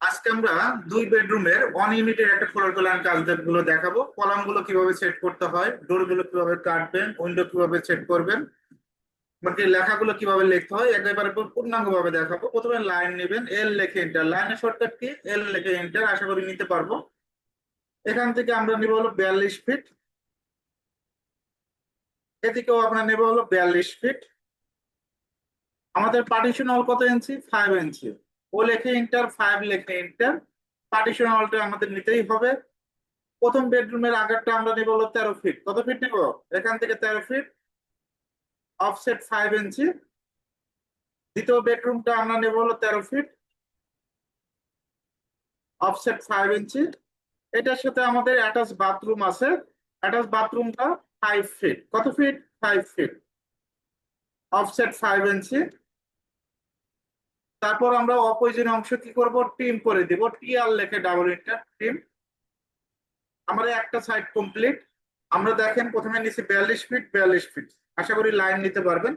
আজকে আমরা দুই বেডরুমের ওয়ান একটা ফ্লোর প্ল্যান কাজগুলো দেখাবো। কলামগুলো কীভাবে সেট করতে হয় ডোরগুলো কীভাবে কাটবেন উইন্ডো কীভাবে সেট করবেন, বাকি লেখাগুলো কীভাবে লিখতে হয়, একেবারে পূর্ণাঙ্গ ভাবে দেখাবো। প্রথমে লাইন নেবেন এল লেখে এন্টার লাইনের শর্টকাট কি? এল লেখে এন্টার আশা করি নিতে পারব। এখান থেকে আমরা নিব হলো বিয়াল্লিশ ফিট এদিকেও আমরা নেব হলো বিয়াল্লিশ ফিট আমাদের পার্টিশন হল কত ইঞ্চি ফাইভ ইঞ্চি ও লেখে ইন্টার ফাইভ লেখে ইন্টার পার্টিশন হলটা আমাদের নিতেই হবে। প্রথম বেডরুমের আগারটা আমরা নেব হলো তেরো ফিট কত ফিট নেব? এখান থেকে তেরো ফিট অফসেট ফাইভ ইঞ্চি দ্বিতীয় বেডরুমটা আমরা নেব হলো তেরো ফিট অফসেট ফাইভ ইঞ্চি এটার সাথে আমাদের অ্যাটাচ বাথরুম আছে। অ্যাটাচ বাথরুমটা ফাইভ ফিট কত feet five feet offset five ইঞ্চি তারপর আমরা অপোজিট অংশ কি করব? টিম করে দিব। টি আর লেখে ডাবল ইন্টার টিম আমাদের একটা সাইড কমপ্লিট আমরা দেখেন প্রথমে নিচে বিয়াল্লিশ ফিট বিয়াল্লিশ ফিট আশা করি লাইন নিতে পারবেন।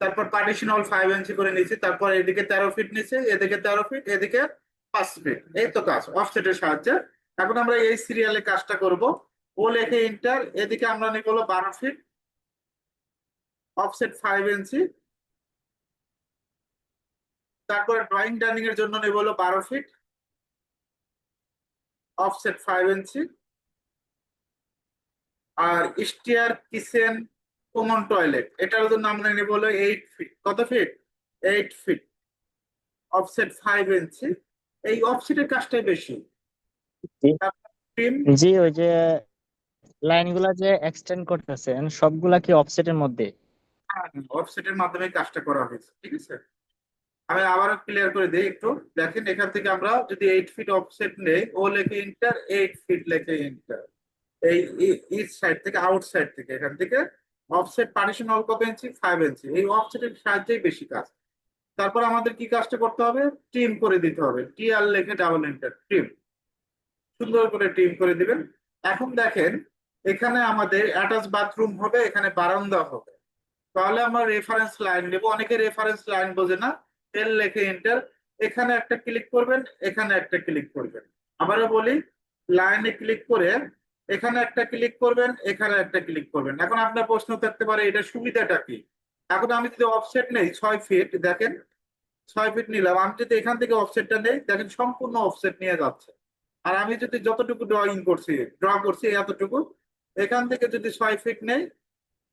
তারপর পার্টিশন হল ফাইভ ইঞ্চি করে নিচ্ছি তারপর এদিকে তেরো ফিট নিচে এদিকে তেরো ফিট এদিকে পাঁচ ফিট এই তো কাজ অফসেটের সাহায্যে। এখন আমরা এই সিরিয়ালে কাজটা করব। ও লেখে ইন্টার এদিকে আমরা হলো বারো ফিট অফসেট ফাইভ ইঞ্চি তারপরে ড্রয়িং ডাইনিং এর জন্য নেব হলো বারো ফিট অফসেট ফাইভ ইঞ্চি আর স্টিয়ার কিচেন কমন টয়লেট এটার জন্য আমরা নেব হলো এইট ফিট কত feet eight feet offset five ইঞ্চি এই অফসেটের কাজটাই বেশি। জি। ওই যে লাইনগুলা যে এক্সটেন্ড করতেছেন সবগুলা কি অফসেটের মধ্যে? ওয়েবসাইটের মাধ্যমে কাজটা করা হয়েছে ঠিক আছে? আমি আবারও ক্লিয়ার করে দিই একটু। দেখেন, এখান থেকে আমরা যদি এইট ফিট অফসেট নেই, ও লেখে ইন্টার এইট ফিট লেখে ইন্টার এই ইচ সাইড থেকে আউট সাইড থেকে, এখান থেকে অফসেট পার্টিশন হল কত ইঞ্চি ফাইভ ইঞ্চি এই অফসেটের সাহায্যেই বেশি কাজ। তারপর আমাদের কি কাজটা করতে হবে? টিম করে দিতে হবে। টি আর লেখে ডাবল ইন্টার টিম সুন্দর করে টিম করে দিবেন। এখন দেখেন, এখানে আমাদের অ্যাটাচ বাথরুম হবে, এখানে বারান্দা হবে। তাহলে আমরা রেফারেন্স লাইন নেব। অনেকে রেফারেন্স লাইন বোঝে না। এল লেখে এন্টার এখানে একটা ক্লিক করবেন, এখানে একটা ক্লিক করবেন। আবারও বলি লাইনে ক্লিক করে এখানে একটা ক্লিক করবেন, এখানে একটা ক্লিক করবেন। এখন আপনার প্রশ্ন থাকতে পারে, এটা সুবিধাটা কি? এখন আমি যদি অফসেট নেই, ছয় ফিট দেখেন, ছয় ফিট নিলাম, আমি যদি এখান থেকে অফসেটটা নেই, দেখেন সম্পূর্ণ অফসেট নিয়ে যাচ্ছে। আর আমি যদি যতটুকু ড্রয়িং করছি ড্র করছি এতটুকু, এখান থেকে যদি ছয় ফিট নেই,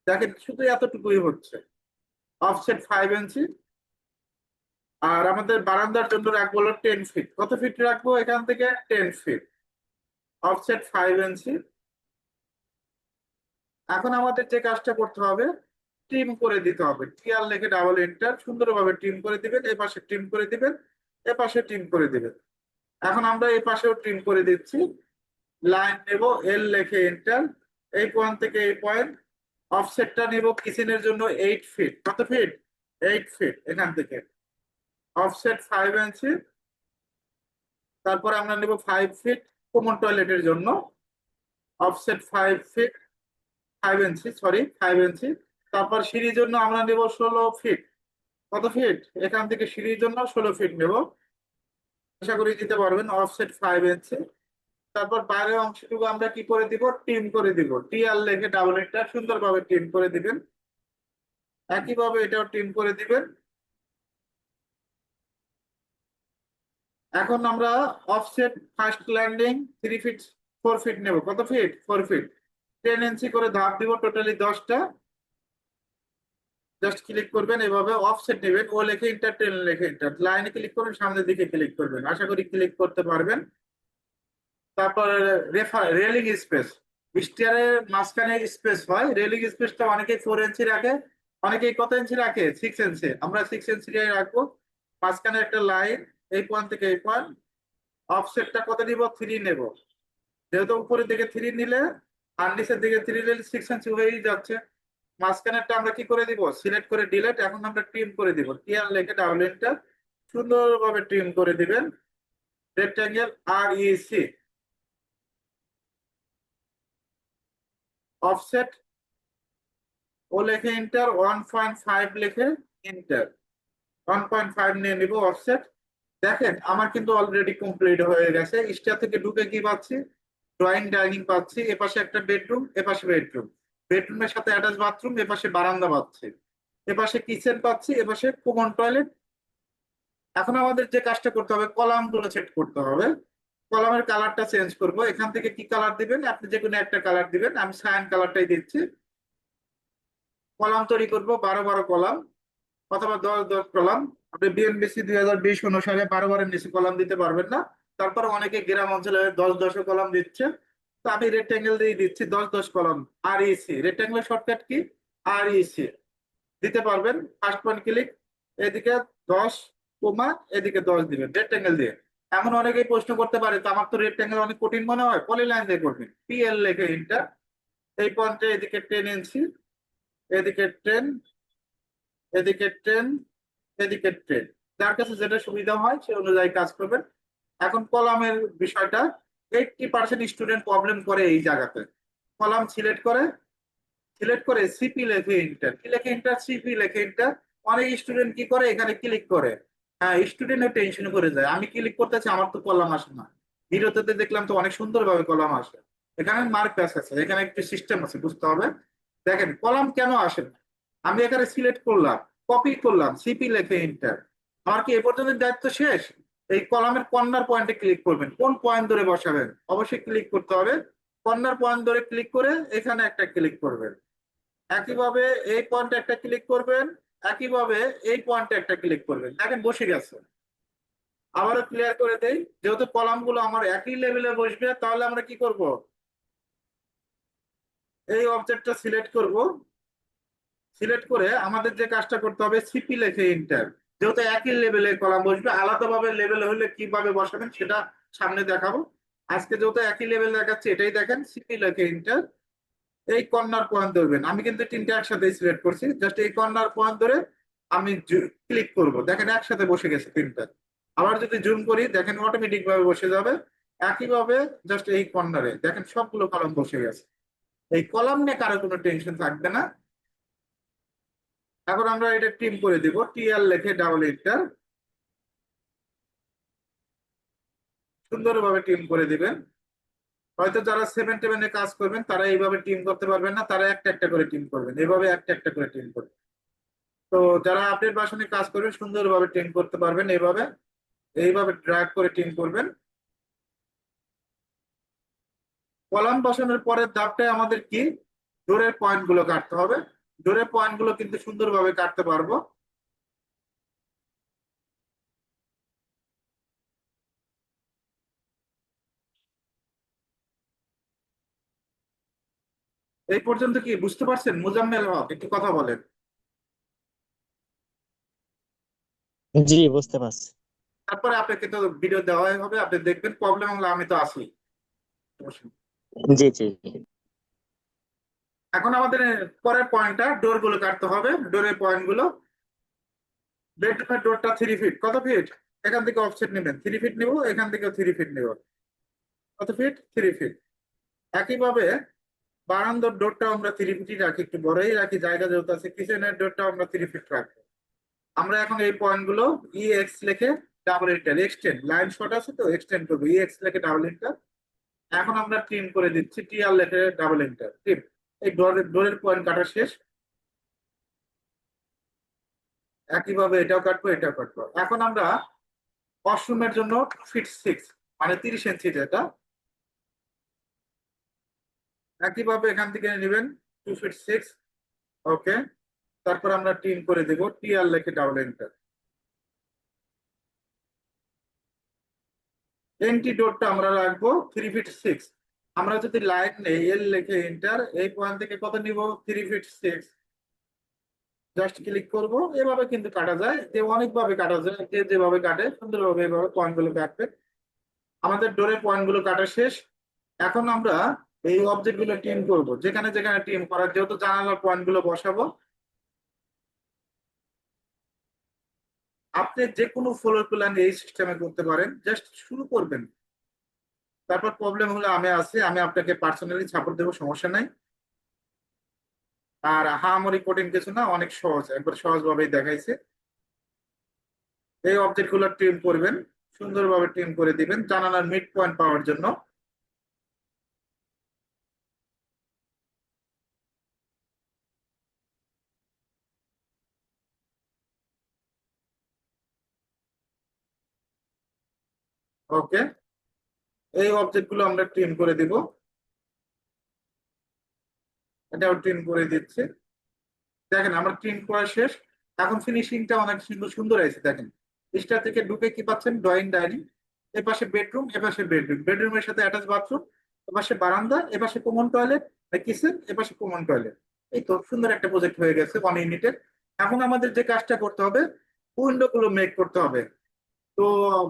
দেখেন শুধু এতটুকুই হচ্ছে। অফসেট ফাইভ ইঞ্চি আর আমাদের বারান্দার জন্য রাখব হলো টেন ফিট কত ফিট রাখব এখান থেকে? টেন ফিট অফসেট ফাইভ ইঞ্চি এখন আমাদের যে কাজটা করতে হবে টিম করে দিতে হবে। টিআর লেখে ডাবল এন্টার সুন্দরভাবে টিম করে দিবেন এ পাশে টিম করে দিবেন এ পাশে টিম করে দিবেন। এখন আমরা এই পাশেও টিম করে দিচ্ছি। লাইন নেব এল লেখে এন্টার এই পয়েন্ট থেকে এই পয়েন্ট অফসেটটা নেব কিচেনের জন্য এইট ফিট কত ফিট এইট ফিট এখান থেকে। অফসেট ফাইভ ইঞ্চি তারপর আমরা নেব ফাইভ ফিট কমন টয়লেটের জন্য। অফসেট ফাইভ ফিট ফাইভ ইঞ্চি সরি ফাইভ ইঞ্চি তারপর সিঁড়ির জন্য আমরা নেব ষোলো ফিট কত ফিট এখান থেকে সিঁড়ির জন্য ষোলো ফিট নেব। আশা করি দিতে পারবেন অফসেট ফাইভ ইঞ্চি তারপর বাইরের অংশটুকু আমরা কি করে দিব? টিম করে দিব। টি আর লেখে ডাবল এটা সুন্দরভাবে টিম করে দিবেন। একইভাবে এটাও টিম করে দিবেন। এখন আমরা offset first landing three feet four feet নেব। কত ফিট ফোর ফিট টেন ইঞ্চি করে ধাপ দিব টোটালি দশটা। জাস্ট ক্লিক করবেন, এভাবে অফসেট নেবেন। ও লেখে ইন্টার টেন লেখে ইন্টার লাইনে ক্লিক করবেন, সামনের দিকে ক্লিক করবেন। আশা করি ক্লিক করতে পারবেন। তারপর রেফার রেলিং স্পেস স্টিয়ারের মাঝখানে স্পেস হয়। রেলিং স্পেসটা অনেকেই ফোর ইঞ্চি রাখে, অনেকেই কত ইঞ্চি রাখে? সিক্স ইঞ্চি আমরা সিক্স ইঞ্চি রাখব। মাঝখানে একটা লাইন এই পয়েন্ট থেকে এই পয়েন্ট অফসেটটা কত নিব? থ্রি নেব। যেহেতু উপরের দিকে থ্রি নিলে, আর নিচের দিকে থ্রি নিলে সিক্স ইঞ্চি হয়েই যাচ্ছে। মাঝখানেরটা আমরা কি করে দিব? সিলেক্ট করে ডিলেট এখন আমরা ট্রিম করে দিব। টিআর লেখে ডাবল এন্টার সুন্দরভাবে ট্রিম করে দিবেন। Rectangle R EC offset O লেখে ইন্টার ওয়ান পয়েন্ট ফাইভ লেখে ইন্টার ওয়ান পয়েন্ট ফাইভ নিয়ে নিব অফসেট দেখেন, আমার কিন্তু অলরেডি কমপ্লিট হয়ে গেছে। স্টার থেকে ঢুকে কি পাচ্ছি? ড্রয়িং ডাইনিং পাচ্ছি। এপাশে একটা বেডরুম এপাশে বেডরুম বেডরুমের সাথে অ্যাটাচ বাথরুম এপাশে বারান্দা পাচ্ছি। এপাশে কিচেন পাচ্ছি এপাশে কমন টয়লেট এখন আমাদের যে কাজটা করতে হবে কলামগুলো সেট করতে হবে। কলামের কালারটা চেঞ্জ করব। এখান থেকে কি কালার দিবেন? আপনি যে কোনো একটা কালার দিবেন। আমি সায়ান কালারটাই দিচ্ছি। কলাম তৈরি করব, বারো বারো কলাম, অথবা দশ দশ কলাম। আপনি বিএনবিসি দুই হাজার বিশ অনুসারে বারো বারের নিচে কলাম দিতে পারবেন না। তারপর অনেকে গ্রাম অঞ্চলে দশ দশ কলাম দিচ্ছে। তো আমি রেক্টেঙ্গেল দিয়ে দিচ্ছি, দশ দশ column R EC rectangle shortcut কি? আর ইসি দিতে পারবেন ফার্স্ট পয়েন্ট ক্লিক এদিকে দশ কোমা এদিকে দশ দিবেন রেক্টেঙ্গেল দিয়ে। এমন অনেকেই প্রশ্ন করতে পারে, তো আমার তো রেক্টেঙ্গেল অনেক কঠিন মনে হয়? পলিলাইন দিয়ে করবেন। পিএল লেখে ইন্টার এই পয়েন্টে এদিকে টেন ইঞ্চি এদিকে টেন এদিকে ট্রেন ট্রেন যার কাছে যেটা সুবিধা হয় সে অনুযায়ী কাজ করবেন। এখন কলামের বিষয়টা এইটটি পার্সেন্ট স্টুডেন্ট প্রবলেম করে এই জায়গাতে। কলাম সিলেক্ট করে সিলেক্ট করে সিপি লেখে ইন্টার কি লেখে ইন্টার সিপি লেখে ইন্টার অনেক স্টুডেন্ট কি করে? এখানে ক্লিক করে। হ্যাঁ স্টুডেন্টের টেনশন করে যায়। আমি ক্লিক করতেছি আমার তো কলাম আসে না। ভিডিওতে দেখলাম তো অনেক সুন্দরভাবে কলাম আসে। এখানে মার্ক প্যাস আছে। এখানে একটু সিস্টেম আছে, বুঝতে হবে। দেখেন, কলাম কেন আসে না? আমি এখানে সিলেক্ট করলাম। কপি করলাম সিপি লেখে ইন্টার আমার কি, এ পর্যন্ত দায়িত্ব শেষ? এই কলামের কর্নার পয়েন্টে ক্লিক করবেন। কোন পয়েন্ট ধরে বসাবেন? অবশ্যই ক্লিক করতে হবে। কর্নার পয়েন্ট ধরে ক্লিক করে এখানে একটা ক্লিক করবেন। একইভাবে এই পয়েন্টে একটা ক্লিক করবেন। একইভাবে এই পয়েন্টে একটা ক্লিক করবেন। দেখেন, বসে গেছে। আবারও ক্লিয়ার করে দেই। যেহেতু কলামগুলো আমার একই লেভেলে বসবে, তাহলে আমরা কি করব? এই অবজেক্টটা সিলেক্ট করব। সিলেক্ট করে আমাদের যে কাজটা করতে হবে সিপি লেখে ইন্টার যেহেতু একই লেভেলে কলাম বসবে, আলাদাভাবে লেভেল হলে কীভাবে বসাবেন সেটা সামনে দেখাবো। আজকে যেহেতু একই লেভেল দেখাচ্ছে, এটাই দেখেন সিপি লেখে ইন্টার এই কর্নার পয়েন্ট ধরবেন। আমি কিন্তু তিনটা একসাথে সিলেক্ট করছি। জাস্ট এই কর্নার পয়েন্ট ধরে আমি ক্লিক করব। দেখেন একসাথে বসে গেছে তিনটা। আবার যদি জুম করি, দেখেন অটোমেটিক ভাবে বসে যাবে। একইভাবে জাস্ট এই কর্নারে দেখেন সবগুলো কলাম বসে গেছে। এই কলাম নিয়ে কারও কোনো টেনশন থাকবে না। এখন আমরা এটা টিম করে দিব টিআর লেখে ডাবল ইন্টার সুন্দরভাবে টিম করে দিবেন। হয়তো যারা সেভেন টেভেনে কাজ করবেন, তারা এইভাবে টিম করতে পারবেন না, তারা একটা একটা করে টিম করবেন। এইভাবে একটা একটা করে টিম করবেন। তো যারা আপডেট বাসনে কাজ করবেন, সুন্দরভাবে টিম করতে পারবেন এইভাবে। এইভাবে ড্র্যাগ করে টিম করবেন। কলাম বসানোর পরের ধাপটায় আমাদের কি? ডোরের পয়েন্টগুলো কাটতে হবে। ডোরের পয়েন্টগুলো কিন্তু সুন্দরভাবে কাটতে পারব। এই পর্যন্ত কি বুঝতে পারছেন? মুজাম্মেল হক একটু কথা বলেন। জি বুঝতে পারছি। তারপরে আপনাকে তো ভিডিও দেওয়া হবে আপনি দেখবেন প্রবলেম হলে আমি তো আছি জি জি। এখন আমাদের পরের পয়েন্টটা ডোরগুলো কাটতে হবে। ডোরের পয়েন্টগুলো। বেডরুমের ডোরটা থ্রি ফিট কত ফিট এখান থেকে অফসেট নেবেন। থ্রি ফিট নিব, এখান থেকে থ্রি ফিট নিব। কত ফিট থ্রি ফিট একইভাবে বারান্দার ডোরটা আমরা থ্রি ফিটই রাখি। একটু বড়ই রাখি, জায়গা যেহেতু আছে কিচেনের ডোরটা আমরা থ্রি ফিট রাখব। আমরা এখন এই পয়েন্টগুলো ই এক্স লিখে double enter extend line short আছে তো এক্সটেন্ড করব। ই এক্স লিখে ডাবল ইন্টার এখন আমরা ট্রিম করে দিচ্ছি টি আর লিখে ডাবল ইন্টার ট্রিম এই ডোরের ডোরের পয়েন্ট কাটা শেষ। একইভাবে এটাও কাটবো এটাও কাটবো। এখন আমরা ওয়াশরুমের জন্য ফিট সিক্স মানে তিরিশ ইঞ্চি যেটা একইভাবে এখান থেকে নেবেন টু ফিট সিক্স ওকে তারপর আমরা টিম করে দেব টি আর লেখে ডাবল এন্টার এন্টিডোটটা আমরা রাখব থ্রি ফিট সিক্স আমরা যদি লাইন নেই এল লেখে এন্টার এই পয়েন্ট থেকে কত নিব? Three feet six just click করব, এভাবে কিন্তু কাটা যায়। যে অনেকভাবে কাটা যায়, যে যেভাবে কাটে, সুন্দরভাবে এভাবে পয়েন্টগুলো কাটবে। আমাদের ডোরের পয়েন্টগুলো কাটা শেষ। এখন আমরা এই অবজেক্টগুলো টিম করব। যেখানে যেখানে টিম করার, যেহেতু জানালার পয়েন্টগুলো বসাবো। আপনি যে কোনো ফ্লোর প্ল্যান এই সিস্টেমে করতে পারেন। জাস্ট শুরু করবেন। তারপর প্রবলেম হলে আমি আছি, আমি আপনাকে পার্সোনালি সাপোর্ট দেবো, সমস্যা নাই। আর হামারি কঠিন কিছু না, অনেক সহজ, একবার সহজভাবেই দেখাইছে। এই অবজেক্টগুলো ট্রিম করবেন, সুন্দরভাবে ট্রিম করে দিবেন, জানালার মিড পয়েন্ট পাওয়ার জন্য। ওকে এই অবজেক্টগুলো আমরা ট্রিম করে দিব। এটাও ট্রিম করে দিচ্ছে। দেখেন, আমার ট্রিম করা শেষ। এখন ফিনিশিংটা অনেক সুন্দর সুন্দর আছে দেখেন। স্টার থেকে ঢুকে কি পাচ্ছেন? ড্রয়িং ডাইনিং এ পাশে বেডরুম এ পাশে বেডরুম বেডরুমের সাথে অ্যাটাচ বাথরুম এ পাশে বারান্দা, এ পাশে কমন টয়লেট কিচেন এ পাশে কমন টয়লেট এই তো সুন্দর একটা প্রজেক্ট হয়ে গেছে ওয়ান ইউনিটের এখন আমাদের যে কাজটা করতে হবে উইন্ডো গুলো মেক করতে হবে। তো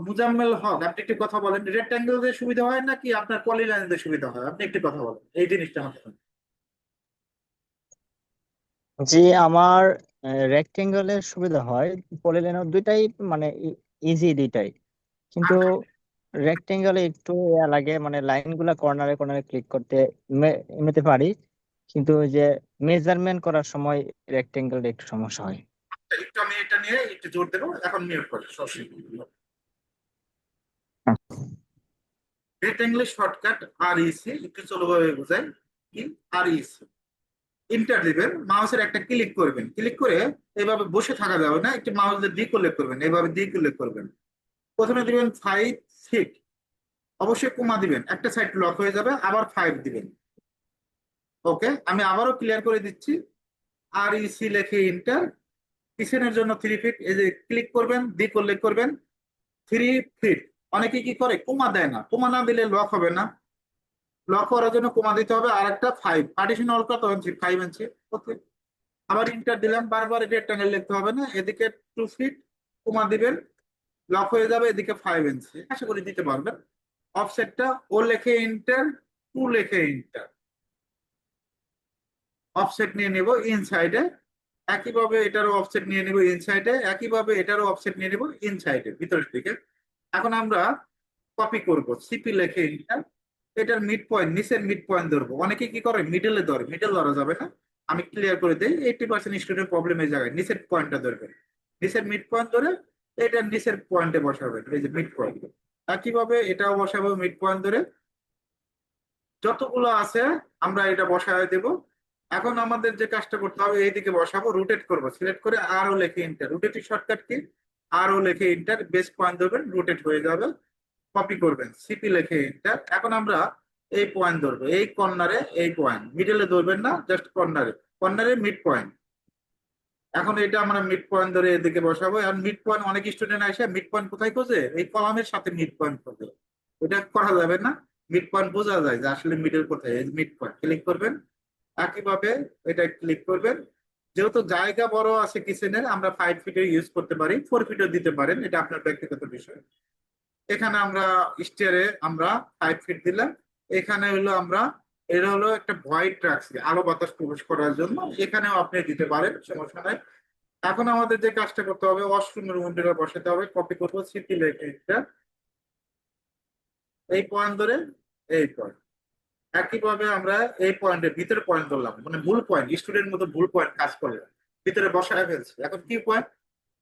মুজাম্মেল হক আপনি একটু কথা বলেন রেক্ট্যাঙ্গেল দিয়ে সুবিধা হয় নাকি আপনার পলিলাইন দিয়ে সুবিধা হয়? আপনি একটু কথা বলেন এই জিনিসটা আমাকে জি আমার রেক্টেঙ্গেলের সুবিধা হয় পলিলাইনের দুইটাই মানে ইজি দুইটাই। কিন্তু রেক্টেঙ্গেলে একটু ইয়া লাগে মানে লাইনগুলা কর্নারে কর্নারে ক্লিক করতে এমনিতে পারি। কিন্তু যে মেজারমেন্ট করার সময় রেক্টেঙ্গেল একটু সমস্যা হয়। আচ্ছা, একটু আমি এটা নিয়ে একটু জোর দেবো, এখন মিউট করে সরাসরি রেক্ট্যাঙ্গেলের শর্টকাট আর ইসি একটু চলোভাবে বোঝাই কি আর ইসি ইন্টার দিবেন মাউসের একটা ক্লিক করবেন। ক্লিক করে এইভাবে বসে থাকা যাবে না, একটু মাউস দিয়ে দিক উল্লেখ করবেন এইভাবে দিক উল্লেখ করবেন। প্রথমে দিবেন ফাইভ সিট অবশ্যই কমা দিবেন, একটা সাইড লক হয়ে যাবে, আবার ফাইভ দিবেন। ওকে আমি আবারও ক্লিয়ার করে দিচ্ছি। আর ইসি লেখে ইন্টার কিচেনের জন্য থ্রি ফিট এই যে ক্লিক করবেন দিক উল্লেখ করবেন থ্রি ফিট অনেকে কি করে? কোমা দেয় না। কোমা না দিলে লক হবে না। লক করার জন্য কোমা দিতে হবে আর একটা ফাইভ পার্টিশন অল কত ইঞ্চি ফাইভ ইঞ্চি ওকে আবার ইন্টার দিলাম, বারবার এটা রেক্টাঙ্গেল লিখতে হবে না। এদিকে টু ফিট কোমা দিবেন লক হয়ে যাবে এদিকে ফাইভ ইঞ্চি আশা করি দিতে পারবেন। অফসেটটা ও লেখে ইন্টার টু লেখে ইন্টার অফসেট নিয়ে নেব ইনসাইডে একইভাবে এটারও অফসেট নিয়ে নেব ইনসাইডে একইভাবে এটারও অফসেট নিয়ে নেব ইনসাইডে ভিতরের দিকে। এখন আমরা কপি করব সিপি লেখে ইন্টার এটার মিড পয়েন্ট নিচের মিড পয়েন্ট ধরবো। অনেকে কি করে? মিডলে ধরে মিডল ধরা যাবে না। আমি ক্লিয়ার করে দিই এইটি পার্সেন্ট স্টুডেন্ট প্রবলেম এই জায়গায় নিচের পয়েন্টটা ধরবেন। নিচের মিড পয়েন্ট ধরে, এটা নিচের পয়েন্টে বসাবেন, এই যে মিড পয়েন্ট একইভাবে এটাও বসাবো মিড পয়েন্ট ধরে। যতগুলো আছে, আমরা এটা বসায় দেব। এখন আমাদের যে কাজটা করতে হবে, এইদিকে বসাবো রোটেট করব সিলেক্ট করে আরও লেখে ইন্টার রোটেটের শর্টকাট কি? আরও লেখে ইন্টার বেস পয়েন্ট ধরবেন রোটেট হয়ে যাবে কপি করবেন সিপি লেখে ইন্টার এখন আমরা এই পয়েন্ট ধরবো, এই কর্নারে এই পয়েন্ট মিডলে ধরবেন না জাস্ট কর্নারে কর্নারে মিড পয়েন্ট এখন এটা আমরা মিড পয়েন্ট ধরে এদিকে বসাবো। আর মিড পয়েন্ট অনেক স্টুডেন্ট আসে মিড পয়েন্ট কোথায় খোঁজে? এই কলামের সাথে মিড পয়েন্ট খোঁজে। এটা করা যাবে না। মিড পয়েন্ট বোঝা যায় যে আসলে মিডল কোথায় মিড পয়েন্ট ক্লিক করবেন একইভাবে এটা ক্লিক করবেন। যেহেতু জায়গা বড় আছে কিচেনের আমরা ফাইভ ফিটের ইউজ করতে পারি ফোর ফিটও দিতে পারেন, এটা আপনার ব্যক্তিগত বিষয়। এখানে আমরা স্টেয়ারে আমরা ফাইভ ফিট দিলাম। এখানে হলো আমরা, এটা হলো একটা ভয়েড রাখছি, আলো বাতাস প্রবেশ করার জন্য। এখানেও আপনি দিতে পারেন, সমস্যা নাই। এখন আমাদের যে কাজটা করতে হবে ওয়াশরুমের উইন্ডোটা বসাতে হবে কপি করব সিটি লেখে এই পয়েন্ট ধরে, এই পয়েন্ট একইভাবে আমরা এই পয়েন্টের ভিতরে পয়েন্ট ধরলাম মানে ভুল পয়েন্ট স্টুডেন্ট মতো ভুল পয়েন্ট কাজ করলাম ভিতরে বসায় ফেলছি। এখন কি পয়েন্ট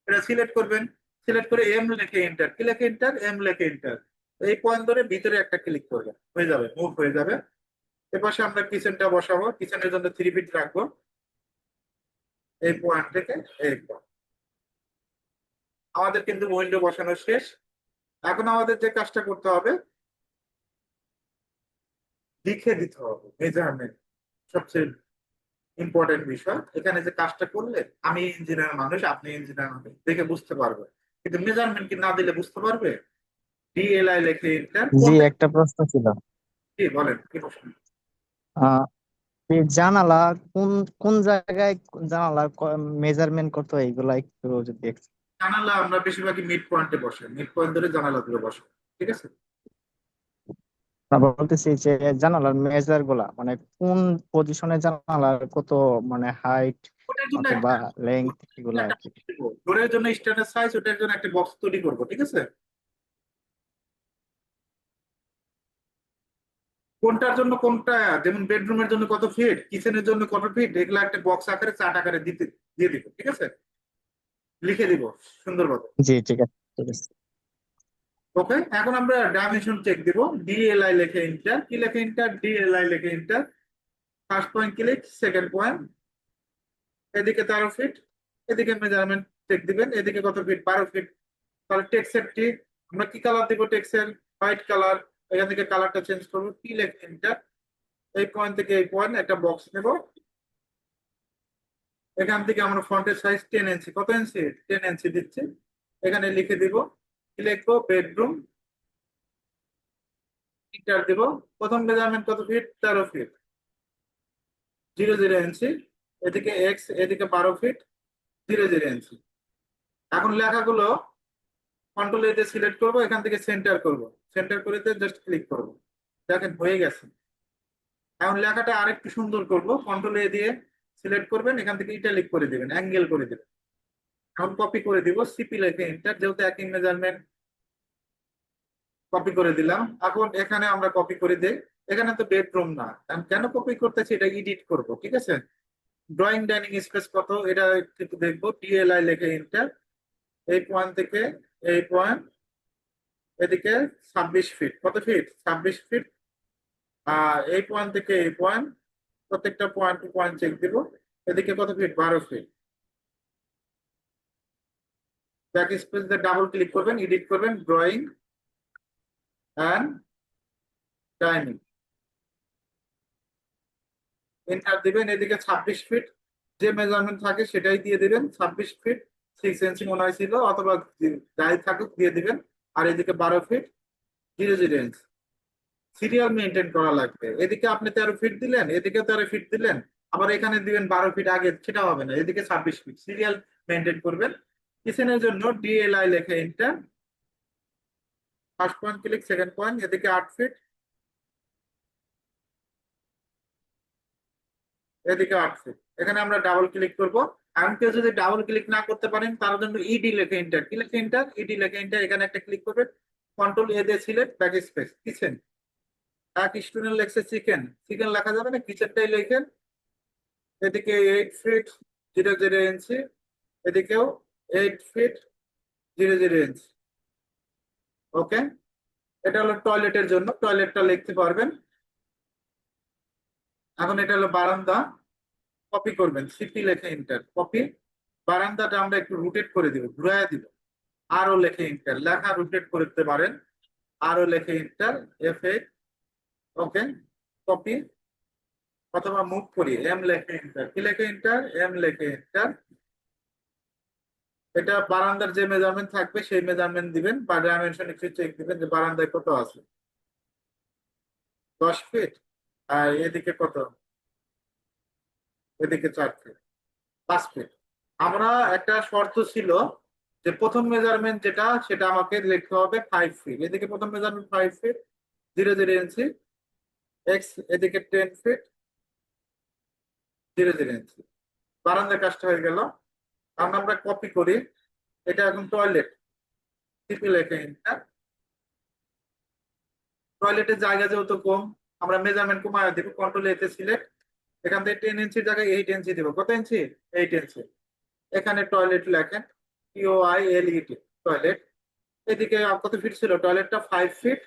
এটা সিলেক্ট করবেন। সিলেক্ট করে এম লেখে এন্টার কি লেখে এন্টার এম লেখে এন্টার এই পয়েন্ট ধরে ভিতরে একটা ক্লিক করবেন। হয়ে যাবে মুভ হয়ে যাবে। এপাশে আমরা কিচেনটা বসাবো। কিচেনের জন্য থ্রি ফিট রাখব। এই পয়েন্ট থেকে এই পয়েন্ট আমাদের কিন্তু উইন্ডো বসানো শেষ। এখন আমাদের যে কাজটা করতে হবে লিখে দিতে হবে মেজারমেন্ট সবচেয়ে ইম্পর্টেন্ট বিষয়। এখানে যে কাজটা করলে আমি ইঞ্জিনিয়ার মানুষ আপনি ইঞ্জিনিয়ার মানুষ দেখে বুঝতে পারবে। কিন্তু মেজারমেন্ট কি না দিলে বুঝতে পারবে? ডিএলআই লেখে এন্টার জি একটা প্রশ্ন ছিল। কি বলেন কি প্রশ্ন? জানালা কোন কোন জায়গায় জানালার মেজারমেন্ট করতে হয় এগুলা একটু যদি জানালা আমরা বেশিরভাগই মিড পয়েন্টে বসে মিড পয়েন্ট ধরে জানালা গুলো বসে ঠিক আছে? বলতেছি যে জানালার মেজারগুলা মানে কোন পজিশনে জানালার কত মানে হাইট একটা- লেংথ এগুলা আর কি? ডোরের জন্য স্ট্যান্ডার্ড সাইজ ওটার জন্য একটা বক্স তৈরি করব ঠিক আছে? কোনটার জন্য কোনটা যেমন বেডরুমের জন্য কত ফিট কিচেনের জন্য কত ফিট এগুলো একটা বক্স আকারে চার্ট আকারে দিতে দিয়ে দিব ঠিক আছে? লিখে দিব সুন্দরভাবে। জি ঠিক আছে ঠিক আছে। ওকে এখন আমরা ডাইমেনশন চেক দিব। ডিএলআই লেখে ইন্টার কি লেখে ইন্টার ডিএলআই লেখে enter first point click second point এদিকে তেরো ফিট এদিকে মেজারমেন্ট চেক দিবেন। এদিকে কত ফিট বারো ফিট তাহলে টেক্সের টি আমরা কি কালার দিব টেক্সের হোয়াইট কালার এখান থেকে কালারটা চেঞ্জ করব। কি লেখে ইন্টার এই পয়েন্ট থেকে এই পয়েন্ট একটা বক্স নেব। এখান থেকে আমরা ফন্টের সাইজ টেন ইঞ্চি কত ইঞ্চি টেন ইঞ্চি দিচ্ছি। এখানে লিখে দিব। লিখব? বেডরুম ইন্টার দিব। প্রথম মেজারমেন্ট কত ফিট তেরো ফিট জিরো জিরো ইঞ্চি এদিকে এক্স এদিকে বারো ফিট জিরো জিরো ইঞ্চি এখন লেখাগুলো কন্ট্রোল এতে সিলেক্ট করব, এখান থেকে সেন্টার করব। সেন্টার করে জাস্ট ক্লিক করব। দেখেন, হয়ে গেছে। এখন লেখাটা আরেকটু সুন্দর করব। কন্ট্রোল এ দিয়ে সিলেক্ট করবেন, এখান থেকে ইটালিক করে দিবেন অ্যাঙ্গেল করে দিবেন। এখন কপি করে দিব সিপি লেখে ইন্টার যেহেতু একই মেজারমেন্ট কপি করে দিলাম। এখন এখানে আমরা কপি করে দিই। এখানে তো বেডরুম না। কেন কপি করতেছি? এটা এডিট করব, ঠিক আছে? ড্রয়িং ডাইনিং স্পেস কত? এটা একটু দেখব। ডিএলআই লেখে ইন্টার এই পয়েন্ট থেকে এই পয়েন্ট এদিকে ছাব্বিশ ফিট কত ফিট ছাব্বিশ ফিট আর এই পয়েন্ট থেকে এই পয়েন্ট প্রত্যেকটা পয়েন্ট টু পয়েন্ট চেক দিব। এদিকে কত ফিট বারো ফিট ব্যাক স্পেস দিয়ে ডাবল ক্লিক করবেন এডিট করবেন ড্রয়িং অ্যান্ড ডাইনিং এন্টার দিবেন, এদিকে ছাব্বিশ ফিট যে মেজারমেন্ট থাকে সেটাই দিয়ে দিবেন, ছাব্বিশ ফিট সিক্স ইঞ্চি মনে হয়েছিল অথবা যাই থাকুক দিয়ে দিবেন। আর এদিকে বারো ফিট জিরো জিরো ইঞ্চি সিরিয়াল মেনটেন করা লাগবে। এদিকে আপনি তেরো ফিট দিলেন, এদিকে তেরো ফিট দিলেন, আবার এখানে দিবেন বারো ফিট আগে সেটা হবে না। এদিকে ছাব্বিশ ফিট সিরিয়াল মেনটেন করবেন কিচেনের জন্য ডিএলআই লেখা enter first point click second point এদিকে আট ফিট এদিকে আট ফিট এখানে আমরা ডাবল ক্লিক করব। এখন কেউ যদি ডাবল ক্লিক না করতে পারেন, তার জন্য ইডি লেখে ইন্টার কি লেখে ইন্টার ইডি লেখে ইন্টার এখানে একটা ক্লিক করবেন। কন্ট্রোল এ দিয়ে সিলেক্ট ব্যাক স্পেস কিচেন এক স্টুডেন্ট লেখছে চিকেন চিকেন লেখা যাবে না কিচেনটাই লেখেন। এদিকে এইট ফিট জিরো জিরো ইঞ্চি এদিকেও এইট ফিট জিরো জিরো ইঞ্চি ওকে এটা হলো টয়লেটের জন্য, টয়লেটটা লিখতে পারবেন। এখন এটা হলো বারান্দা কপি করবেন সিপি লেখে ইন্টার কপি বারান্দাটা আমরা একটু রুটেট করে দিব ঘুরাই দিব। আরও লেখে ইন্টার লেখা রুটেট করতে পারেন। আরও লেখে enter F eight okay copy অথবা মুভ করি এম লেখে ইন্টার কি লেখে ইন্টার এম লেখে ইন্টার এটা বারান্দার যে মেজারমেন্ট থাকবে, সেই মেজারমেন্ট দিবেন বা ডাইমেনশন একটু চেক দিবেন যে বারান্দায় কত আছে। দশ ফিট আর এদিকে কত? এদিকে চার ফিট পাঁচ ফিট আমরা একটা শর্ত ছিল যে প্রথম মেজারমেন্ট যেটা, সেটা আমাকে লিখতে হবে ফাইভ ফিট এদিকে প্রথম measurement five feet zero zero ইঞ্চি এক্স এদিকে টেন ফিট জিরো জিরো ইঞ্চি বারান্দার কাজটা হয়ে গেল। কারণ আমরা কপি করি। এটা এখন টয়লেট সিপি লেখে ইন্টার টয়লেটের জায়গা যেহেতু কম, আমরা মেজারমেন্ট কমায় দিব কন্ট্রোল এতে সিলেক্ট এখান থেকে টেন ইঞ্চির জায়গায় এইট ইঞ্চি দিব। কত ইঞ্চি এইট ইঞ্চি এখানে টয়লেট লেখেন। U I L ET toilet এদিকে কত ফিট ছিল? টয়লেটটা ফাইভ ফিট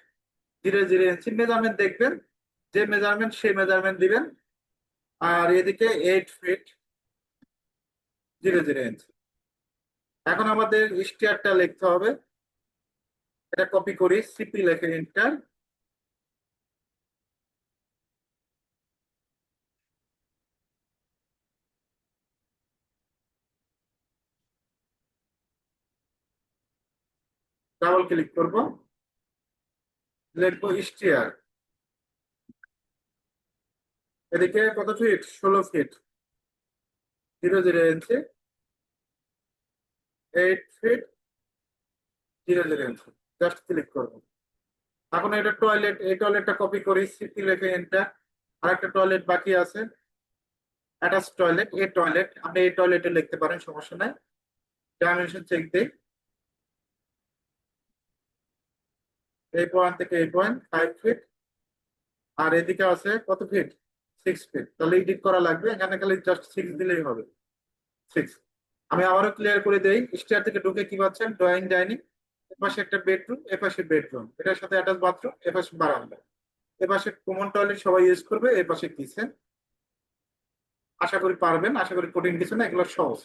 জিরো জিরো ইঞ্চি মেজারমেন্ট দেখবেন। যে মেজারমেন্ট সেই মেজারমেন্ট দিবেন। আর এদিকে এইট ফিট ধীরে ইঞ্চি এখন আমাদের স্টিয়ারটা লিখতে হবে। এটা কপি করি সিপি লেখে ইন্টার ডাবল ক্লিক করব। লিখব স্টিয়ার এদিকে কত ফিট ষোলো ফিট জিরো জিরো ইঞ্চি eight feet zero zero just click করব এখন এটা টয়লেট এই টয়লেটটা কপি করি সিপি লেখে এন্টার আর একটা টয়লেট বাকি আছে অ্যাটাচ টয়লেট এই টয়লেট আপনি এই টয়লেটে লিখতে পারেন, সমস্যা নাই। ডাইমেনশন চেক দিই। এই পয়েন্ট থেকে এই পয়েন্ট ফাইভ ফিট আর এদিকে আছে কত ফিট সিক্স ফিট তাহলে এডিট করা লাগবে, এখানে খালি জাস্ট সিক্স দিলেই হবে। সিক্স আমি আবারও ক্লিয়ার করে দেই স্টেয়ার থেকে ঢুকে কি পাচ্ছেন? ড্রয়িং ডাইনিং এপাশে একটা বেডরুম এপাশে বেডরুম এটার সাথে অ্যাটাচ বাথরুম এপাশে বারান্দা। এপাশে কমন টয়লেট সবাই ইউজ করবে, এপাশে কিচেন আশা করি পারবেন, আশা করি কঠিন কিছু না, এগুলো সহজ।